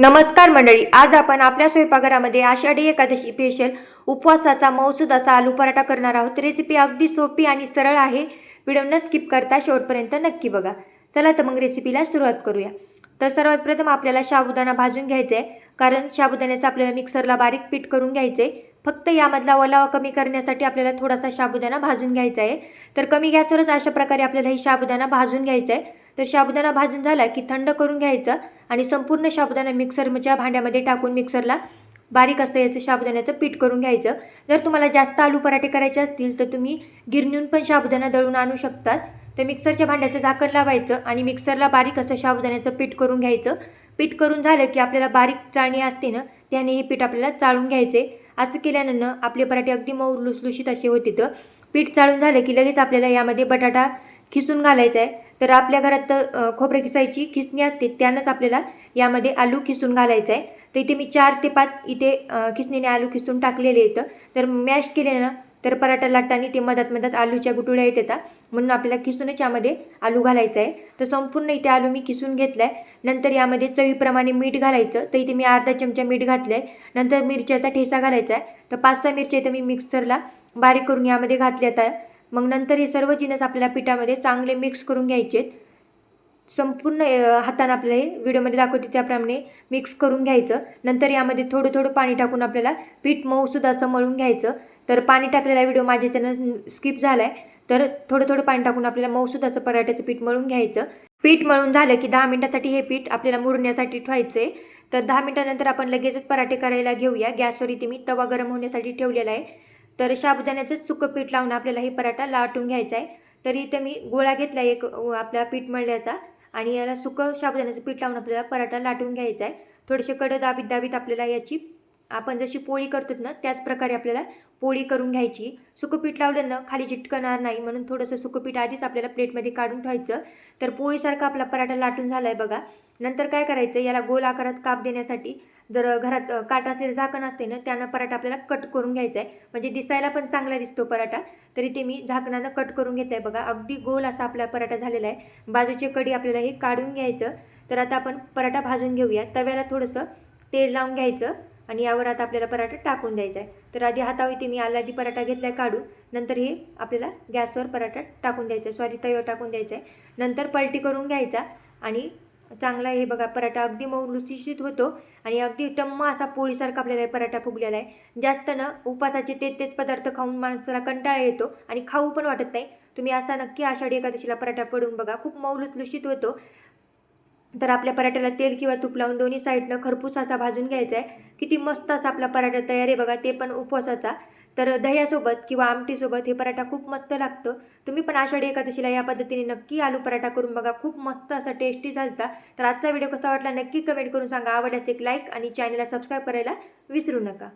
नमस्कार मंडळी आज आपण आपल्या स्वयंपाकघरामध्ये आषाढी एकादशी स्पेशल उपवासाचा मौसूद असा आलू पराठा करणार आहोत. रेसिपी अगदी सोपी आणि सरळ आहे. व्हिडिओ न स्किप करता शेवटपर्यंत नक्की बघा. चला तर मग रेसिपीला सुरुवात करूया. तर सर्वात प्रथम आपल्याला साबुदाणा भाजून घ्यायचा आहे कारण साबुदाण्याचं आपल्याला मिक्सरला बारीक पीठ करून घ्यायचं आहे फक्त यामधला ओलावा कमी करण्यासाठी आपल्याला थोडासा साबुदाणा भाजून घ्यायचा आहे तर कमी गॅसवरच अशा प्रकारे आपल्याला ही साबुदाणा भाजून घ्यायचा आहे तर साबुदाणा भाजून झाला की थंड करून घ्यायचा आणि संपूर्ण साबुदाणा मिक्सरच्या भांड्यामध्ये टाकून मिक्सरला बारीक असतं याचं साबुदाण्याचं पीठ करून घ्यायचं. जर तुम्हाला जास्त आलू पराठे करायचे असतील तर तुम्ही गिरणीहून पण साबुदाणा दळून आणू शकतात. तर मिक्सरच्या भांड्याचं झाकण लावायचं आणि मिक्सरला बारीक असं साबुदाण्याचं पीठ करून घ्यायचं. पीठ करून झालं की आपल्याला बारीक चाळणी असते ना त्याने हे पीठ आपल्याला चाळून घ्यायचे. असं केल्यानं आपले पराठे अगदी मऊ लुसलुशीत असे होते तर पीठ चाळून झालं की लगेच आपल्याला यामध्ये बटाटा खिसून घालायचा आहे. तर आपल्या घरात तर किसायची खिसणी असते त्यानंच आपल्याला यामध्ये आलू खिसून घालायचं आहे. तर इथे मी चार ते पाच इथे खिसणीने आलू खिसून टाकलेले येतं तर मॅश केल्यानं ना तर पराठा लाटताना ते मधात मधात आलूच्या गुटुळ्या येत येतात. म्हणून आपल्याला खिसूनच यामध्ये आलू घालायचं आहे. तर संपूर्ण इथे आलू मी खिसून घेतला आहे नंतर यामध्ये चवीप्रमाणे मीठ घालायचं. तर इथे मी अर्धा चमचा मीठ घातलं आहे नंतर मिरच्याचा ठेसा घालायचा आहे. तर पाच सहा मिरच्या इथं मी मिक्सरला बारीक करून यामध्ये घातल्या आता मग नंतर हे सर्व जिनस आपल्याला पिठामध्ये चांगले मिक्स करून घ्यायचे संपूर्ण हातानं आपल्याला हे व्हिडिओमध्ये दाखवते त्याप्रमाणे मिक्स करून घ्यायचं. नंतर यामध्ये थोडं थोडं पाणी टाकून आपल्याला पीठ मऊसुद्धा असं मळून घ्यायचं. तर पाणी टाकलेला व्हिडिओ माझ्या चॅनल स्किप झाला आहे तर थोडं थोडं पाणी टाकून आपल्याला मऊसूद असं पराठ्याचं पीठ मळून घ्यायचं. पीठ मळून झालं की दहा मिनटासाठी हे पीठ आपल्याला मुरण्यासाठी ठेवायचं आहे तर दहा मिनटानंतर आपण लगेचच पराठे करायला घेऊया. गॅसवर इथे मी तवा गरम होण्यासाठी ठेवलेला आहे. तर साबुदाण्याचंच सुकं पीठ लावून आपल्याला हे पराठा लाटून घ्यायचा आहे. तर इथं मी गोळा घेतला एक अ, आपला पीठ मळल्याचा. आणि याला सुकं साबुदाण्याचं पीठ लावून आपल्याला पराठा लाटून घ्यायचा आहे. थोडेसे कडं दाबीत दाबीत आपल्याला याची आपण जशी पोळी करतो ना त्याच प्रकारे आपल्याला पोळी करून घ्यायची. सुकंपीठ लावल्यानं लावलं ना खाली चिटकणार नाही म्हणून थोडंसं सुकंपीठ आधीच आपल्याला प्लेटमध्ये काढून ठेवायचं. तर पोळीसारखा आपला पराठा लाटून झाला आहे बघा. नंतर काय करायचं याला गोल आकारात काप देण्यासाठी जर घरात अ, काटा असलेलं झाकण असते ना त्यानं पराठा आपल्याला कट करून घ्यायचा आहे म्हणजे दिसायला पण चांगला दिसतो पराठा. तरी ते मी झाकणानं कट करून घेत आहे बघा. अगदी गोल असा आपला पराठा झालेला आहे बाजूचे कडी आपल्याला हे काढून घ्यायचं. तर आता आपण पराठा भाजून घेऊया. तव्याला थोडंसं तेल लावून घ्यायचं. आणि यावर आता आपल्याला पराठा टाकून द्यायचा आहे. तर आधी हातावर इथे मी आधी पराठा घेतला आहे काढून. नंतर हे आपल्याला गॅसवर पराठा टाकून द्यायचा आहे. सॉरी तव्यावर टाकून द्यायचा आहे. नंतर पलटी करून घ्यायचा आणि चांगला हे बघा पराठा अगदी मऊ लुसलुशीत होतो आणि अगदी टम्म असा पोळीसारखा आपल्याला पराठा फुगलेला आहे. जास्त ना उपासाचे तेच तेच पदार्थ खाऊन माणसाला कंटाळा येतो आणि खाऊ पण वाटत नाही. तुम्ही असा नक्की आषाढी एकादशीला पराठा पडून बघा. खूप मऊ लुसलुशीत होतो. तर आपल्या पराठ्याला तेल किंवा तूप लावून दोन्ही साईडनं खरपूस असा भाजून घ्यायचा आहे. किती मस्त असा आपला पराठा तयार आहे बघा ते पण उपवासाचा. तर दह्यासोबत किंवा आमटीसोबत हे पराठा खूप मस्त लागतं. तुम्ही पण आषाढी एकादशीला या पद्धतीने नक्की आलू पराठा करून बघा खूप मस्त असा टेस्टी झालता. तर आजचा व्हिडिओ कसा वाटला नक्की कमेंट करून सांगा. आवडल्यास एक लाईक आणि चॅनलला सबस्क्राईब करायला विसरू नका.